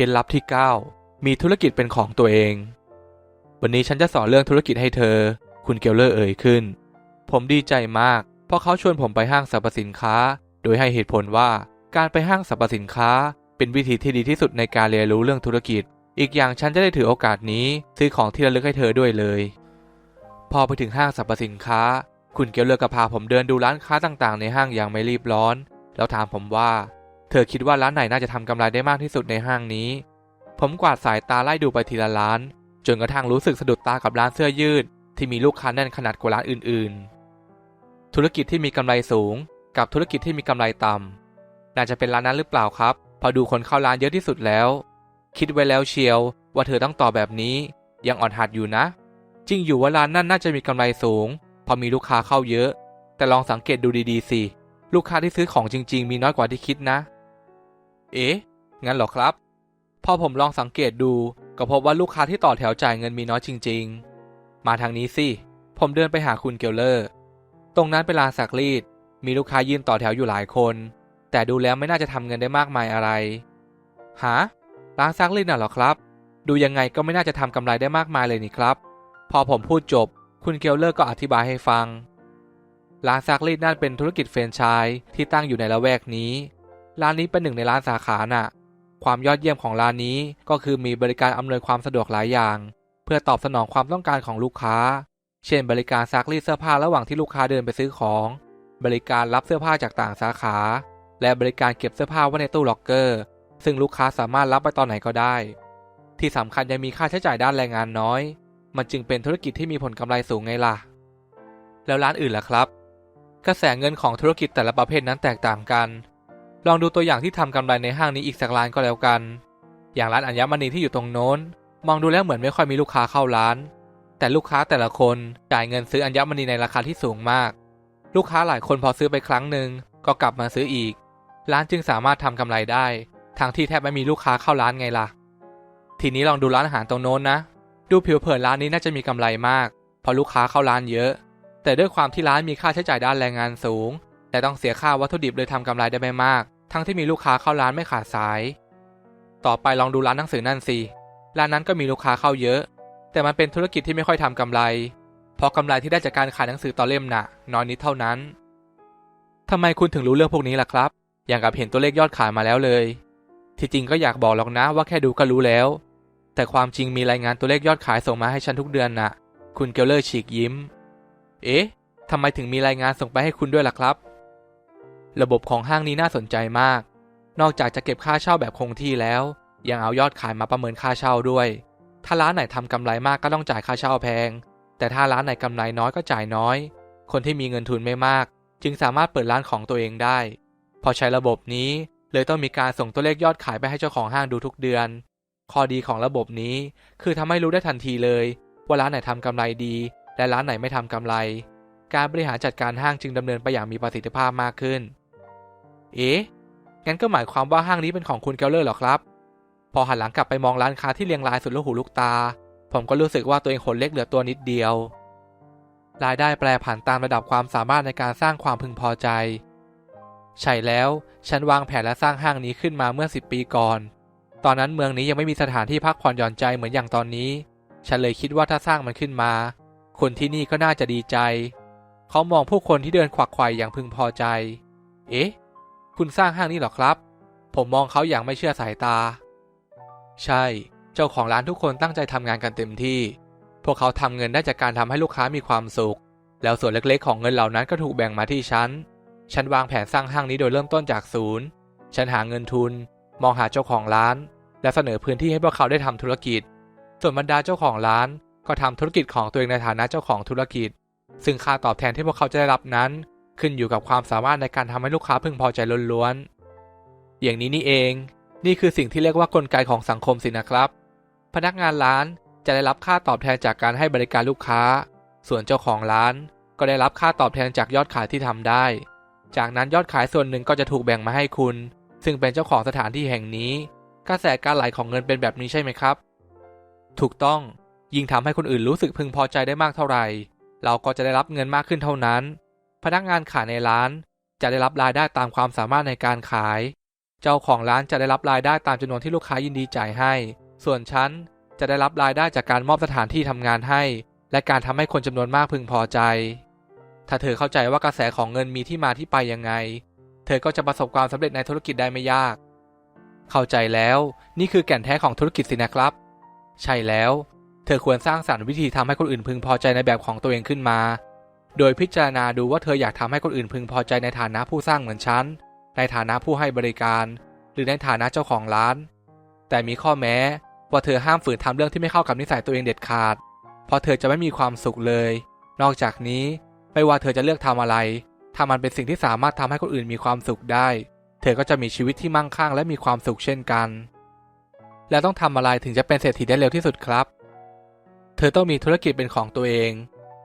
ล็ดลับที่ 9 มีธุรกิจเป็นของตัวเอง วันนี้ฉันจะสอนเรื่องธุรกิจให้เธอ คุณเกลเลอร์เอ่ยขึ้น ผมดีใจมาก เพราะเขาชวนผมไปห้างสรรพสินค้า โดยให้เหตุผลว่าการไปห้างสรรพสินค้า เป็นวิธีที่ดีที่สุดในการเรียนรู้เรื่องธุรกิจ อีกอย่างฉันจะได้ถือโอกาสนี้ ซื้อของที่ระลึกให้เธอด้วยเลย พอไปถึงห้างสรรพสินค้า คุณเกลเลอร์ก็พาผมเดินดูร้านค้าต่างๆ ในห้างอย่างไม่รีบร้อน แล้วถามผมว่า เธอคิดว่าร้านไหนน่าจะทำกำไรได้มากที่สุดในห้างนี้ ผมกวาดสายตาไล่ดูไปทีละร้าน จนกระทั่งรู้สึกสะดุดตากับร้านเสื้อยืด ที่มีลูกค้าแน่นขนาดกว่าร้านอื่น ๆ ธุรกิจที่มีกำไรสูง กับธุรกิจที่มีกำไรต่ำน่าจะเป็นร้านนั้นหรือเปล่าครับ พอดูคนเข้าร้านเยอะที่สุดแล้ว คิดไว้แล้วเชียว ว่าเธอต้องตอบแบบนี้ ยังอ่อนหัดอยู่นะ จริงอยู่ว่าร้านนั่นน่าจะมีกำไรสูง พอมีลูกค้าเข้าเยอะ แต่ลองสังเกตดูดีๆสิลูกค้าที่ซื้อของจริง ๆ มีน้อยกว่าที่คิดนะ เอ๊ะ งั้นเหรอครับ พอผมลองสังเกตดูก็พบว่าลูกค้าที่ต่อแถวจ่ายเงินมีน้อยจริง ๆ มาทางนี้สิ ผมเดินไปหาคุณเกลเลอร์ ตรงนั้นเป็นร้านสักรีด มีลูกค้ายืนต่อแถวอยู่หลายคน แต่ดูแล้วไม่น่าจะทำเงินได้มากมายอะไรหาร้านซักรีดน่ะเหรอครับ ดูยังไงก็ไม่น่าจะทำกำไรได้มากมายเลยนี่ครับ พอผมพูดจบ คุณเกลเลอร์ก็อธิบายให้ฟังร้านซักรีดนั่นเป็นธุรกิจแฟรนไชส์ที่ตั้งอยู่ในละแวกนี้ ร้านนี้เป็นหนึ่งในร้านสาขาน่ะ ความยอดเยี่ยมของร้านนี้ก็คือมีบริการอำนวยความสะดวกหลายอย่าง เพื่อตอบสนองความต้องการของลูกค้า เช่น บริการซักรีดเสื้อผ้าระหว่างที่ลูกค้าเดินไปซื้อของ บริการรับเสื้อผ้าจากต่างสาขา และบริการเก็บเสื้อผ้าไว้ในตู้ล็อกเกอร์ ซึ่งลูกค้าสามารถรับไปตอนไหนก็ได้ ที่สำคัญยังมีค่าใช้จ่ายด้านแรงงานน้อย มันจึงเป็นธุรกิจที่มีผลกำไรสูงไงล่ะ แล้วร้านอื่นล่ะครับ กระแสเงินของธุรกิจแต่ละประเภทนั้นแตกต่างกัน ลองดูตัวอย่างที่ทำกำไรในห้างนี้อีกสักร้านก็แล้วกัน อย่างร้านอัญมณีที่อยู่ตรงโน้น มองดูแล้วเหมือนไม่ค่อยมีลูกค้าเข้าร้าน แต่ลูกค้าแต่ละคนจ่ายเงินซื้ออัญมณีในราคาที่สูงมาก ลูกค้าหลายคนพอซื้อไปครั้งหนึ่งก็กลับมาซื้ออีก ร้านจึงสามารถทำกำไรได้ทั้งที่แทบไม่มีลูกค้าเข้าร้านไงล่ะ ทีนี้ลองดูร้านอาหารตรงโน้นนะ ดูผิวเผินร้านนี้น่าจะมีกำไรมากเพราะลูกค้าเข้าร้านเยอะ แต่ด้วยความที่ร้านมีค่าใช้จ่ายด้านแรงงานสูง แต่ต้องเสียค่าวัตถุดิบเลยทำกำไรได้ไม่มาก ทั้งที่มีลูกค้าเข้าร้านไม่ขาดสาย ต่อไปลองดูร้านหนังสือนั่นสิ ร้านนั้นก็มีลูกค้าเข้าเยอะ แต่มันเป็นธุรกิจที่ไม่ค่อยทำกำไร เพราะกำไรที่ได้จากการขายหนังสือต่อเล่มน่ะ น้อยนิดเท่านั้นทำไมคุณถึงรู้เรื่องพวกนี้ล่ะครับ อย่างกับเห็นตัวเลขยอดขายมาแล้วเลย ที่จริงก็อยากบอกหรอกนะว่าแค่ดูก็รู้แล้ว แต่ความจริงมีรายงานตัวเลขยอดขายส่งมาให้ฉันทุกเดือนน่ะ คุณเกลเลอร์ฉีกยิ้ม เอ๊ะทำไมถึงมีรายงานส่งไปให้คุณด้วยล่ะครับ ระบบของห้างนี้น่าสนใจมาก นอกจากจะเก็บค่าเช่าแบบคงที่แล้ว ยังเอายอดขายมาประเมินค่าเช่าด้วย ถ้าร้านไหนทำกำไรมากก็ต้องจ่ายค่าเช่าแพง แต่ถ้าร้านไหนกำไรน้อยก็จ่ายน้อย คนที่มีเงินทุนไม่มาก จึงสามารถเปิดร้านของตัวเองได้ พอใช้ระบบนี้เลยต้องมีการส่งตัวเลขยอดขายไปให้เจ้าของห้างดูทุกเดือน ข้อดีของระบบนี้ คือทำให้รู้ได้ทันทีเลย ว่าร้านไหนทำกำไรดี และร้านไหนไม่ทำกำไร การบริหารจัดการห้างจึงดำเนินไปอย่างมีประสิทธิภาพมากขึ้น เอ๊ะ งั้นก็หมายความว่าห้างนี้เป็นของคุณเกลเลอร์หรอครับ พอหันหลังกลับไปมองร้านค้าที่เรียงรายสุดลูกหูลูกตา ผมก็รู้สึกว่าตัวเองขนเล็กเหลือตัวนิดเดียว รายได้แปรผันตามระดับความสามารถในการสร้างความพึงพอใจ ใช่แล้ว ฉันวางแผนและสร้างห้างนี้ขึ้นมาเมื่อ 10 ปีก่อน ตอนนั้นเมืองนี้ยังไม่มีสถานที่พักผ่อนหย่อนใจเหมือนอย่างตอนนี้ ฉันเลยคิดว่าถ้าสร้างมันขึ้นมา คนที่นี่ก็น่าจะดีใจ เขามองผู้คนที่เดินขวักไขว่อย่างพึงพอใจ เอ๊ะ คุณสร้างห้างนี้หรอครับ ผมมองเขาอย่างไม่เชื่อสายตา ใช่ เจ้าของร้านทุกคนตั้งใจทำงานกันเต็มที่ พวกเขาทำเงินได้จากการทำให้ลูกค้ามีความสุข แล้วส่วนเล็กๆ ของเงินเหล่านั้นก็ถูกแบ่งมาที่ฉัน ฉันวางแผนสร้างห้างนี้โดยเริ่มต้นจากศูนย์ ฉันหาเงินทุน มองหาเจ้าของร้าน และเสนอพื้นที่ให้พวกเขาได้ทำธุรกิจ ส่วนบรรดาเจ้าของร้านก็ทำธุรกิจของตัวเองในฐานะเจ้าของธุรกิจ ซึ่งค่าตอบแทนที่พวกเขาจะได้รับนั้น ขึ้นอยู่กับความสามารถในการทำให้ลูกค้าพึงพอใจล้วนๆ อย่างนี้นี่เอง นี่คือสิ่งที่เรียกว่ากลไกของสังคมสินะครับ พนักงานร้านจะได้รับค่าตอบแทนจากการให้บริการลูกค้า ส่วนเจ้าของร้านก็ได้รับค่าตอบแทนจากยอดขายที่ทำได้ จากนั้นยอดขายส่วนหนึ่งก็จะถูกแบ่งมาให้คุณ ซึ่งเป็นเจ้าของสถานที่แห่งนี้ กระแสการไหลของเงินเป็นแบบนี้ใช่ไหมครับ ถูกต้องยิ่งทำให้คนอื่นรู้สึกพึงพอใจได้มากเท่าไหร่ เราก็จะได้รับเงินมากขึ้นเท่านั้น พนักงานขายในร้านจะได้รับรายได้ตามความสามารถในการขาย เจ้าของร้านจะได้รับรายได้ตามจำนวนที่ลูกค้ายินดีจ่ายให้ ส่วนฉันจะได้รับรายได้จากการมอบสถานที่ทำงานให้ และการทำให้คนจำนวนมากพึงพอใจ ถ้าเธอเข้าใจว่ากระแสของเงินมีที่มาที่ไปยังไง เธอก็จะประสบความสำเร็จในธุรกิจได้ไม่ยาก เข้าใจแล้วนี่คือแก่นแท้ของธุรกิจสินะครับ ใช่แล้ว เธอควรสร้างสรรค์วิธีทำให้คนอื่นพึงพอใจในแบบของตัวเองขึ้นมา โดยพิจารณาดูว่าเธออยากทำให้คนอื่นพึงพอใจในฐานะผู้สร้างเหมือนฉัน ในฐานะผู้ให้บริการ หรือในฐานะเจ้าของร้าน แต่มีข้อแม้ว่าเธอห้ามฝืนทำเรื่องที่ไม่เข้ากับนิสัยตัวเองเด็ดขาด เพราะเธอจะไม่มีความสุขเลย นอกจากนี้ไม่ว่าเธอจะเลือกทำอะไร ถ้ามันเป็นสิ่งที่สามารถทำให้คนอื่นมีความสุขได้ เธอก็จะมีชีวิตที่มั่งคั่งและมีความสุขเช่นกัน แล้วต้องทำอะไรถึงจะเป็นเศรษฐีได้เร็วที่สุดครับ เธอต้องมีธุรกิจเป็นของตัวเอง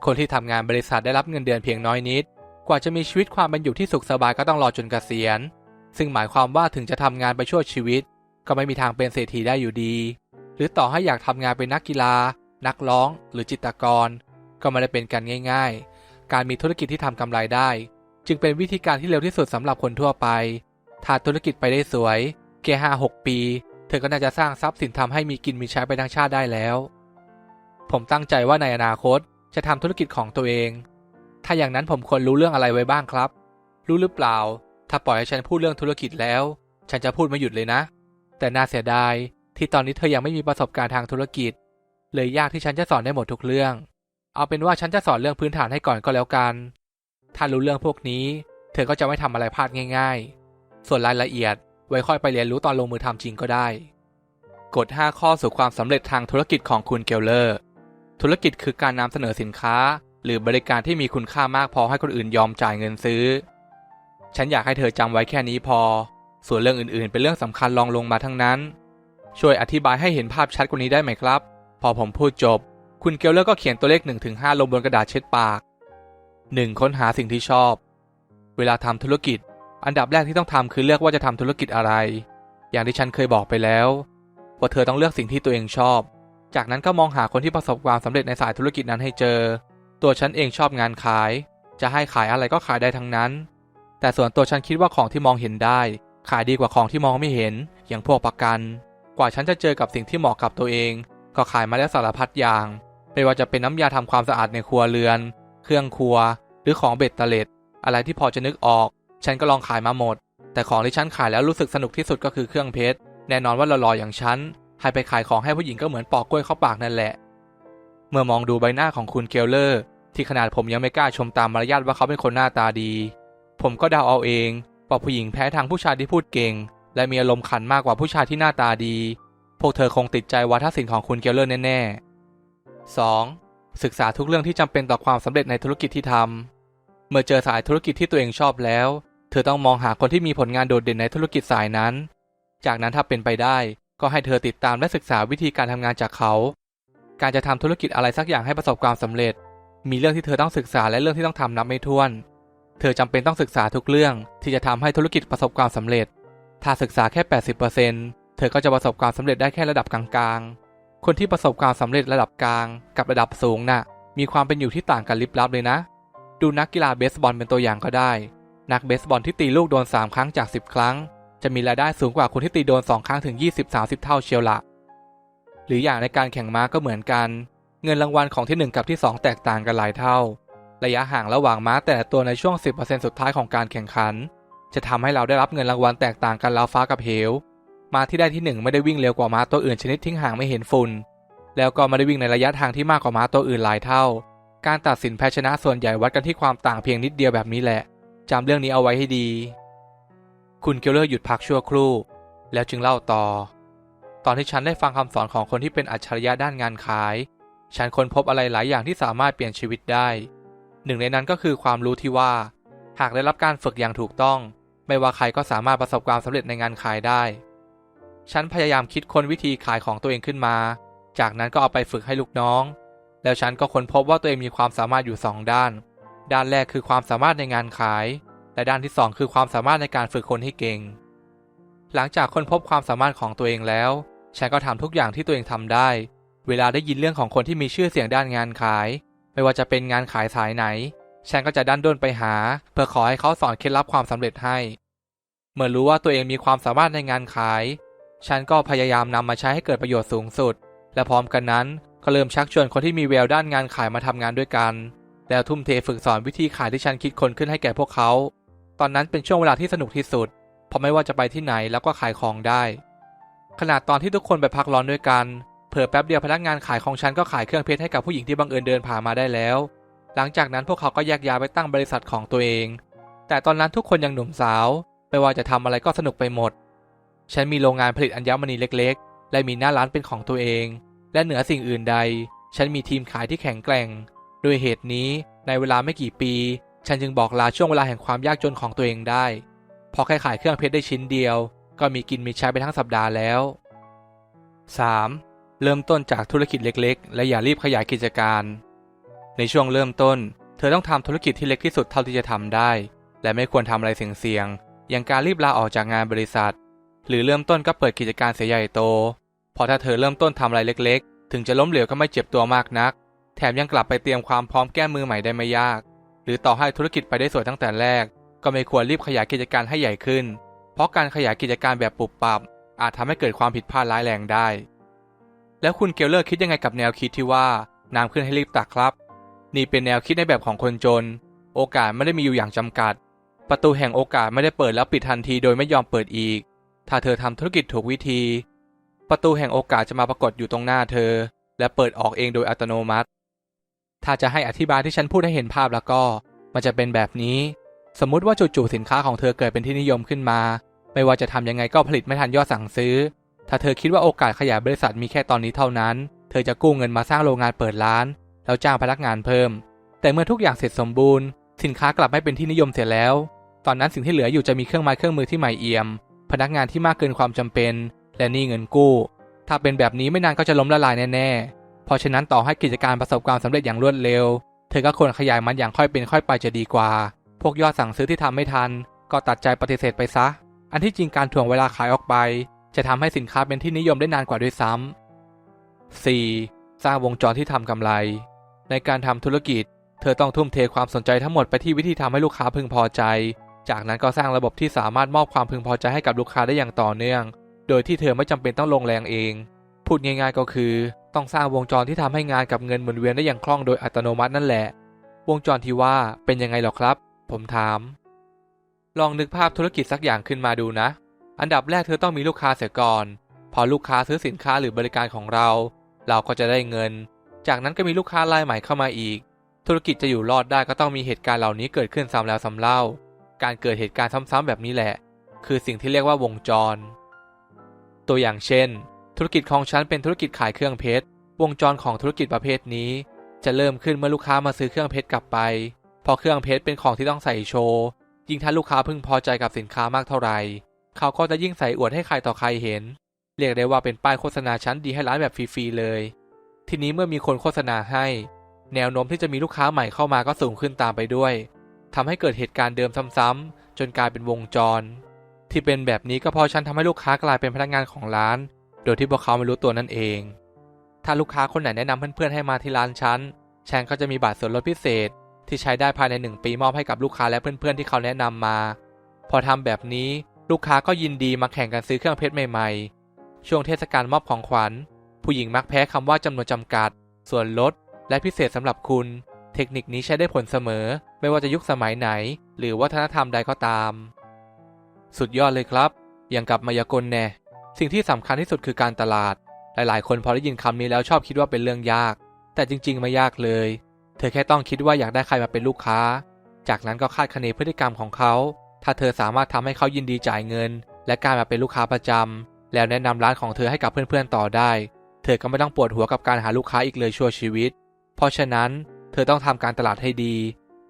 คนที่ทำงานบริษัทได้รับเงินเดือนเพียงน้อยนิด กว่าจะมีชีวิตความเป็นอยู่ที่สุขสบายก็ต้องรอจนเกษียณ ซึ่งหมายความว่าถึงจะทำงานไปชั่วชีวิต ก็ไม่มีทางเป็นเศรษฐีได้อยู่ดี หรือต่อให้อยากทำงานเป็นนักกีฬา นักร้อง หรือจิตรกร ก็ไม่ได้เป็นกันง่าย ๆ การมีธุรกิจที่ทำกำไรได้ จึงเป็นวิธีการที่เร็วที่สุดสำหรับคนทั่วไป ถ้าธุรกิจไปได้สวยแค่ห้าหกปี เธอก็น่าจะสร้างทรัพย์สินทำให้มีกินมีใช้ไปทั้งชาติได้แล้ว ผมตั้งใจว่าในอนาคต จะทำธุรกิจของตัวเอง ถ้าอย่างนั้นผมควรรู้เรื่องอะไรไว้บ้างครับ รู้หรือเปล่า ถ้าปล่อยให้ฉันพูดเรื่องธุรกิจแล้ว ฉันจะพูดไม่หยุดเลยนะ แต่น่าเสียดายที่ตอนนี้เธอยังไม่มีประสบการณ์ทางธุรกิจ เลยยากที่ฉันจะสอนได้หมดทุกเรื่อง เอาเป็นว่าฉันจะสอนเรื่องพื้นฐานให้ก่อนก็แล้วกัน ถ้ารู้เรื่องพวกนี้ เธอก็จะไม่ทำอะไรพลาดง่าย ๆ ส่วนรายละเอียดไว้ค่อยไปเรียนรู้ตอนลงมือทำจริงก็ได้ กฎ 5 ข้อสู่ความสำเร็จทางธุรกิจของคุณเกลเลอร์ ธุรกิจคือการนำเสนอสินค้า หรือบริการที่มีคุณค่ามากพอให้คนอื่นยอมจ่ายเงินซื้อ ฉันอยากให้เธอจำไว้แค่นี้พอ ส่วนเรื่องอื่นๆ เป็นเรื่องสำคัญรองลงมาทั้งนั้น ช่วยอธิบายให้เห็นภาพชัดกว่านี้ได้ไหมครับ พอผมพูดจบ คุณเกลเลอร์ก็เขียนตัวเลข 1-5 ลงบนกระดาษเช็ดปาก 1. ค้นหาสิ่งที่ชอบ เวลาทำธุรกิจ อันดับแรกที่ต้องทำคือเลือกว่าจะทำธุรกิจอะไร อย่างที่ฉันเคยบอกไปแล้ว ว่าเธอต้องเลือกสิ่งที่ตัวเองชอบ จากนั้นก็มองหาคนที่ประสบความสำเร็จในสายธุรกิจนั้นให้เจอ ตัวฉันเองชอบงานขาย จะให้ขายอะไรก็ขายได้ทั้งนั้น แต่ส่วนตัวฉันคิดว่าของที่มองเห็นได้ ขายดีกว่าของที่มองไม่เห็น อย่างพวกประกัน กว่าฉันจะเจอกับสิ่งที่เหมาะกับตัวเอง ก็ขายมาแล้วสารพัดอย่าง ไม่ว่าจะเป็นน้ำยาทำความสะอาดในครัวเรือน เครื่องครัว หรือของเบ็ดเตล็ด อะไรที่พอจะนึกออก ฉันก็ลองขายมาหมด แต่ของที่ฉันขายแล้วรู้สึกสนุกที่สุดก็คือเครื่องเพชร แน่นอนว่าหล่อๆอย่างฉัน ให้ไปขายของให้ผู้หญิงก็เหมือนปอกกล้วยเข้าปากนั่นแหละ เมื่อมองดูใบหน้าของคุณเกลเลอร์ ที่ขนาดผมยังไม่กล้าชมตามมารยาทว่าเขาเป็นคนหน้าตาดี ผมก็เดาเอาเองว่าผู้หญิงแพ้ทางผู้ชายที่พูดเก่ง และมีอารมณ์ขันมากกว่าผู้ชายที่หน้าตาดี พวกเธอคงติดใจวัฒนศิลป์ของคุณเกลเลอร์แน่ๆ 2. ศึกษาทุกเรื่องที่จำเป็นต่อความสำเร็จในธุรกิจที่ทำเมื่อเจอสายธุรกิจที่ตัวเองชอบแล้ว เธอต้องมองหาคนที่มีผลงานโดดเด่นในธุรกิจสายนั้น จากนั้นถ้าเป็นไปได้ ก็ให้เธอติดตามและศึกษาวิธีการทำงานจากเขา การจะทำธุรกิจอะไรสักอย่างให้ประสบความสำเร็จ มีเรื่องที่เธอต้องศึกษาและเรื่องที่ต้องทำนับไม่ถ้วน เธอจำเป็นต้องศึกษาทุกเรื่องที่จะทำให้ธุรกิจประสบความสำเร็จ ถ้าศึกษาแค่ 80%เธอก็จะประสบความสำเร็จได้แค่ระดับกลางๆ คนที่ประสบความสำเร็จระดับกลางกับระดับสูงน่ะ มีความเป็นอยู่ที่ต่างกันลิบลับเลยนะ ดูนักกีฬาเบสบอลเป็นตัวอย่างก็ได้ นักเบสบอลที่ตีลูกโดน 3 ครั้งจาก 10 ครั้ง จะมีรายได้สูงกว่าคนที่ตีโดน 2 ครั้งถึง 20-30 เท่าเชียวละ หรืออย่างในการแข่งม้าก็เหมือนกัน เงินรางวัลของที่ 1 กับที่ 2 แตกต่างกันหลายเท่า ระยะห่างระหว่างม้าแต่ละตัวในช่วง 10%สุดท้ายของการแข่งขัน จะทำให้เราได้รับเงินรางวัลแตกต่างกันราวฟ้ากับเหว ม้าที่ได้ที่ 1 ไม่ได้วิ่งเร็วกว่าม้าตัวอื่นชนิดทิ้งห่างไม่เห็นฝุ่น แล้วก็ไม่ได้วิ่งในระยะทางที่มากกว่าม้าตัวอื่นหลายเท่า การตัดสินแพ้ชนะส่วนใหญ่วัดกันที่ความต่างเพียงนิดเดียวแบบนี้แหละจำเรื่องนี้เอาไว้ให้ดี คุณเกลเลอร์หยุดพักชั่วครู่ แล้วจึงเล่าต่อ ตอนที่ฉันได้ฟังคำสอนของคนที่เป็นอัจฉริยะด้านงานขาย ฉันค้นพบอะไรหลายอย่างที่สามารถเปลี่ยนชีวิตได้ หนึ่งในนั้นก็คือความรู้ที่ว่า หากได้รับการฝึกอย่างถูกต้อง ไม่ว่าใครก็สามารถประสบความสำเร็จในงานขายได้ ฉันพยายามคิดค้นวิธีขายของตัวเองขึ้นมา จากนั้นก็เอาไปฝึกให้ลูกน้อง แล้วฉันก็ค้นพบว่าตัวเองมีความสามารถอยู่ 2 ด้าน ด้านแรกคือความสามารถในงานขาย และด้านที่ 2 คือความสามารถในการฝึกคนให้เก่ง หลังจากค้นพบความสามารถของตัวเองแล้ว ฉันก็ทำทุกอย่างที่ตัวเองทำได้ เวลาได้ยินเรื่องของคนที่มีชื่อเสียงด้านงานขาย ไม่ว่าจะเป็นงานขายสายไหน ฉันก็จะดันด้นไปหา เพื่อขอให้เขาสอนเคล็ดลับความสำเร็จให้ เมื่อรู้ว่าตัวเองมีความสามารถในงานขาย ฉันก็พยายามนำมาใช้ให้เกิดประโยชน์สูงสุด และพร้อมกันนั้นก็เริ่มชักชวนคนที่มีแววด้านงานขายมาทำงานด้วยกัน แล้วทุ่มเทฝึกสอนวิธีขายที่ฉันคิดคนขึ้นให้แก่พวกเขา ตอนนั้นเป็นช่วงเวลาที่สนุกที่สุด เพราะไม่ว่าจะไปที่ไหนแล้วก็ขายของได้ ขนาดตอนที่ทุกคนไปพักร้อนด้วยกันเผลอแป๊บเดียวพนักงานขายของฉันก็ขายเครื่องเพชรให้กับผู้หญิงที่บังเอิญเดินผ่านมาได้แล้ว หลังจากนั้นพวกเขาก็แยกย้ายไปตั้งบริษัทของตัวเอง แต่ตอนนั้นทุกคนยังหนุ่มสาว ไม่ว่าจะทำอะไรก็สนุกไปหมด ฉันมีโรงงานผลิตอัญมณีเล็กๆ และมีหน้าร้านเป็นของตัวเอง และเหนือสิ่งอื่นใด ฉันมีทีมขายที่แข็งแกร่ง โดยเหตุนี้ในเวลาไม่กี่ปี ฉันจึงบอกลาช่วงเวลาแห่งความยากจนของตัวเองได้ พอแค่ขายเครื่องเพชรได้ชิ้นเดียว ก็มีกินมีใช้ไปทั้งสัปดาห์แล้ว 3. เริ่มต้นจากธุรกิจเล็กๆ และอย่ารีบขยายกิจการ ในช่วงเริ่มต้น เธอต้องทำธุรกิจที่เล็กที่สุดเท่าที่จะทำได้ และไม่ควรทำอะไรเสี่ยงๆ อย่างการรีบลาออกจากงานบริษัท หรือเริ่มต้นก็เปิดกิจการเสียใหญ่โตเพราะถ้าเธอเริ่มต้นทำอะไรเล็ก ๆ ถึงจะล้มเหลวก็ไม่เจ็บตัวมากนัก แถมยังกลับไปเตรียมความพร้อมแก้มือใหม่ได้ไม่ยาก หรือต่อให้ธุรกิจไปได้สวยตั้งแต่แรก ก็ไม่ควรรีบขยายกิจการให้ใหญ่ขึ้น เพราะการขยายกิจการแบบปุบปับ อาจทำให้เกิดความผิดพลาดร้ายแรงได้ แล้วคุณเกลเลอร์คิดยังไงกับแนวคิดที่ว่าน้ำขึ้นให้รีบตักครับ นี่เป็นแนวคิดในแบบของคนจน โอกาสไม่ได้มีอยู่อย่างจำกัด ประตูแห่งโอกาสไม่ได้เปิดแล้วปิดทันทีโดยไม่ยอมเปิดอีก ถ้าเธอทำธุรกิจถูกวิธี ประตูแห่งโอกาสจะมาปรากฏอยู่ตรงหน้าเธอ และเปิดออกเองโดยอัตโนมัติ ถ้าจะให้อธิบายที่ฉันพูดให้เห็นภาพแล้วก็ มันจะเป็นแบบนี้ สมมุติว่าจู่ๆสินค้าของเธอเกิดเป็นที่นิยมขึ้นมา ไม่ว่าจะทำยังไงก็ผลิตไม่ทันยอดสั่งซื้อ ถ้าเธอคิดว่าโอกาสขยายบริษัทมีแค่ตอนนี้เท่านั้น เธอจะกู้เงินมาสร้างโรงงานเปิดร้าน แล้วจ้างพนักงานเพิ่ม แต่เมื่อทุกอย่างเสร็จสมบูรณ์ สินค้ากลับไม่เป็นที่นิยมเสียแล้ว ตอนนั้นสิ่งที่เหลืออยู่จะมีเครื่องไม้เครื่องมือที่ใหม่เอี่ยม พนักงานที่มากเกินความจำเป็น และหนี้เงินกู้ ถ้าเป็นแบบนี้ไม่นานก็จะล้มละลายแน่ๆ เพราะฉะนั้นต่อให้กิจการประสบความสำเร็จอย่างรวดเร็ว เธอก็ควรขยายมันอย่างค่อยเป็นค่อยไปจะดีกว่า พวกยอดสั่งซื้อที่ทำไม่ทัน ก็ตัดใจปฏิเสธไปซะ อันที่จริงการถ่วงเวลาขายออกไป จะทำให้สินค้าเป็นที่นิยมได้นานกว่าด้วยซ้ำ 4. สร้างวงจรที่ทำกำไร ในการทำธุรกิจ เธอต้องทุ่มเทความสนใจทั้งหมดไปที่วิธีทำให้ลูกค้าพึงพอใจ จากนั้นก็สร้างระบบที่สามารถมอบความพึงพอใจให้กับลูกค้าได้อย่างต่อเนื่อง โดยที่เธอไม่จำเป็นต้องลงแรงเอง พูดง่าย ๆ ก็คือ ต้องสร้างวงจรที่ทำให้งานกับเงินหมุนเวียนได้อย่างคล่องโดยอัตโนมัตินั่นแหละ วงจรที่ว่าเป็นยังไงหรอครับ ผมถาม ลองนึกภาพธุรกิจสักอย่างขึ้นมาดูนะ อันดับแรกเธอต้องมีลูกค้าเสียก่อน พอลูกค้าซื้อสินค้าหรือบริการของเรา เราก็จะได้เงิน จากนั้นก็มีลูกค้ารายใหม่เข้ามาอีก ธุรกิจจะอยู่รอดได้ก็ต้องมีเหตุการณ์เหล่านี้เกิดขึ้นซ้ำแล้วซ้ำเล่า การเกิดเหตุการณ์ซ้ำๆแบบนี้แหละ คือสิ่งที่เรียกว่าวงจร ตัวอย่างเช่น ธุรกิจของฉันเป็นธุรกิจขายเครื่องเพชร วงจรของธุรกิจประเภทนี้ จะเริ่มขึ้นเมื่อลูกค้ามาซื้อเครื่องเพชรกลับไปพราะเครื่องเพชรเป็นของที่ต้องใส่โชว์ ยิ่งถ้าลูกค้าพึงพอใจกับสินค้ามากเท่าไหร่ เขาก็จะยิ่งใส่อวดให้ใครต่อใครเห็น เรียกได้ว่าเป็นป้ายโฆษณาชั้นดีให้ร้านแบบฟรีๆเลย ทีนี้เมื่อมีคนโฆษณาให้ แนวโน้มที่จะมีลูกค้าใหม่เข้ามาก็สูงขึ้นตามไปด้วยทำให้เกิดเหตุการณ์เดิมซ้ำๆจนกลายเป็นวงจร ที่เป็นแบบนี้ก็เพราะฉันทำให้ลูกค้ากลายเป็นพนักงานของร้าน โดยที่พวกเขาไม่รู้ตัวนั่นเอง ถ้าลูกค้าคนไหนแนะนำเพื่อนๆให้มาที่ร้านฉันฉันก็จะมีบัตรส่วนลดพิเศษ ที่ใช้ได้ภายใน 1 ปีมอบให้กับลูกค้าและเพื่อนๆที่เขาแนะนำมา พอทำแบบนี้ลูกค้าก็ยินดีมาแข่งกันซื้อเครื่องเพชรใหม่ๆ ช่วงเทศกาลมอบของขวัญ ผู้หญิงมักแพ้คำว่าจำนวนจำกัด ส่วนลด และพิเศษสำหรับคุณ เทคนิคนี้ใช้ได้ผลเสมอ ไม่ว่าจะยุคสมัยไหน หรือวัฒนธรรมใดก็ตาม สุดยอดเลยครับอย่างกับมายากลแน่ สิ่งที่สำคัญที่สุดคือการตลาด หลายๆ คนพอได้ยินคำนี้แล้วชอบคิดว่าเป็นเรื่องยาก แต่จริง ๆ ไม่ยากเลย เธอแค่ต้องคิดว่าอยากได้ใครมาเป็นลูกค้า จากนั้นก็คาดคะเนพฤติกรรมของเขา ถ้าเธอสามารถทำให้เขายินดีจ่ายเงิน และกายมาเป็นลูกค้าประจำแล้วแนะนำร้านของเธอให้กับเพื่อนๆต่อได้ เธอก็ไม่ต้องปวดหัวกับการหาลูกค้าอีกเลยชั่วชีวิต เพราะฉะนั้น เธอต้องทำการตลาดให้ดี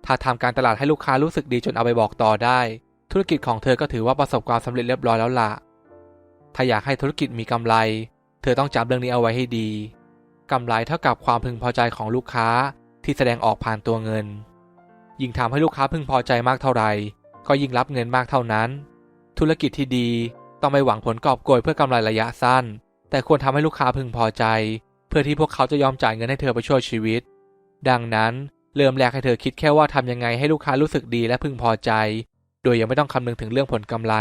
ถ้าทำการตลาดให้ลูกค้ารู้สึกดีจนเอาไปบอกต่อได้ ธุรกิจของเธอก็ถือว่าประสบความสำเร็จเรียบร้อยแล้วล่ะ ถ้าอยากให้ธุรกิจมีกำไร เธอต้องจำเรื่องนี้เอาไว้ให้ดีกำไรเท่ากับความพึงพอใจของลูกค้าที่แสดงออกผ่านตัวเงิน ยิ่งทำให้ลูกค้าพึงพอใจมากเท่าไหร่ ก็ยิ่งรับเงินมากเท่านั้น ธุรกิจที่ดีต้องไม่หวังผลกอบโกยเพื่อกำไรระยะสั้น แต่ควรทำให้ลูกค้าพึงพอใจ เพื่อที่พวกเขาจะยอมจ่ายเงินให้เธอไปช่วยชีวิต ดังนั้นเริ่มแรกให้เธอคิดแค่ว่าทำยังไงให้ลูกค้ารู้สึกดีและพึงพอใจ โดยยังไม่ต้องคำนึงถึงเรื่องผลกำไร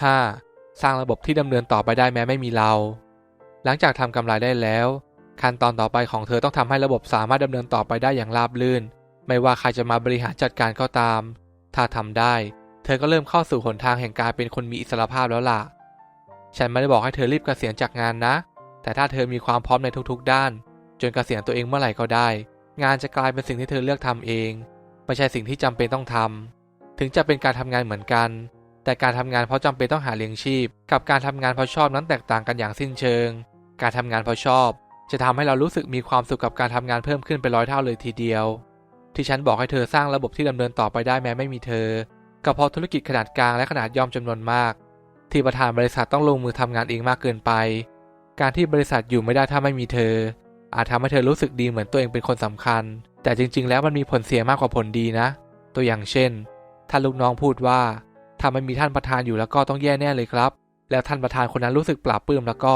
5. สร้างระบบที่ดำเนินต่อไปได้แม้ไม่มีเรา หลังจากทำกำไรได้แล้ว ขั้นตอนต่อไปของเธอต้องทำให้ระบบสามารถดำเนินต่อไปได้อย่างราบรื่น ไม่ว่าใครจะมาบริหารจัดการก็ตาม ถ้าทำได้ เธอก็เริ่มเข้าสู่หนทางแห่งการเป็นคนมีอิสรภาพแล้วล่ะ ฉันไม่ได้บอกให้เธอรีบเกษียณจากงานนะ แต่ถ้าเธอมีความพร้อมในทุกๆ ด้าน จนเกษียณตัวเองเมื่อไหร่ก็ได้ งานจะกลายเป็นสิ่งที่เธอเลือกทำเอง ไม่ใช่สิ่งที่จำเป็นต้องทำถึงจะเป็นการทำงานเหมือนกัน แต่การทำงานเพราะจำเป็นต้องหาเลี้ยงชีพ กับการทำงานเพราะชอบนั้นแตกต่างกันอย่างสิ้นเชิง การทำงานเพราะชอบ จะทำให้เรารู้สึกมีความสุขกับการทำงานเพิ่มขึ้นเป็นร้อยเท่าเลยทีเดียว ที่ฉันบอกให้เธอสร้างระบบที่ดำเนินต่อไปได้แม้ไม่มีเธอก็เพราะธุรกิจขนาดกลางและขนาดย่อมจำนวนมาก ที่ประธานบริษัทต้องลงมือทำงานเองมากเกินไป การที่บริษัทอยู่ไม่ได้ถ้าไม่มีเธอ อาจทำให้เธอรู้สึกดีเหมือนตัวเองเป็นคนสำคัญ แต่จริง ๆ แล้วมันมีผลเสียมากกว่าผลดีนะ ตัวอย่างเช่น ถ้าลูกน้องพูดว่า ถ้าไม่มีท่านประธานอยู่แล้วก็ต้องแย่แน่เลยครับ แล้วท่านประธานคนนั้นรู้สึกปลาบปลื้มแล้วก็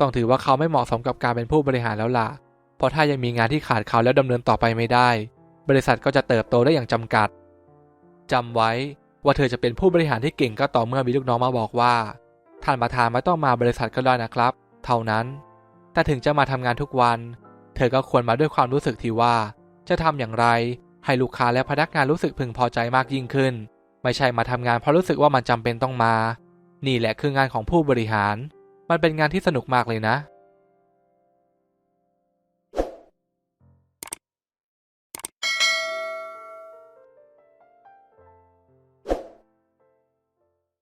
ต้องถือว่าเขาไม่เหมาะสมกับการเป็นผู้บริหารแล้วล่ะ เพราะถ้ายังมีงานที่ขาดเขาแล้วดำเนินต่อไปไม่ได้ บริษัทก็จะเติบโตได้อย่างจำกัดจำไว้ว่าเธอจะเป็นผู้บริหารที่เก่งก็ต่อเมื่อมีลูกน้องมาบอกว่า ท่านประธานไม่ต้องมาบริษัทก็ได้นะครับ เท่านั้น แต่ถึงจะมาทำงานทุกวัน เธอก็ควรมาด้วยความรู้สึกที่ว่า จะทำอย่างไร ให้ลูกค้าและพนักงานรู้สึกพึงพอใจมากยิ่งขึ้น ไม่ใช่มาทำงานเพราะรู้สึกว่ามันจำเป็นต้องมา นี่แหละคืองานของผู้บริหาร มันเป็นงานที่สนุกมากเลยนะ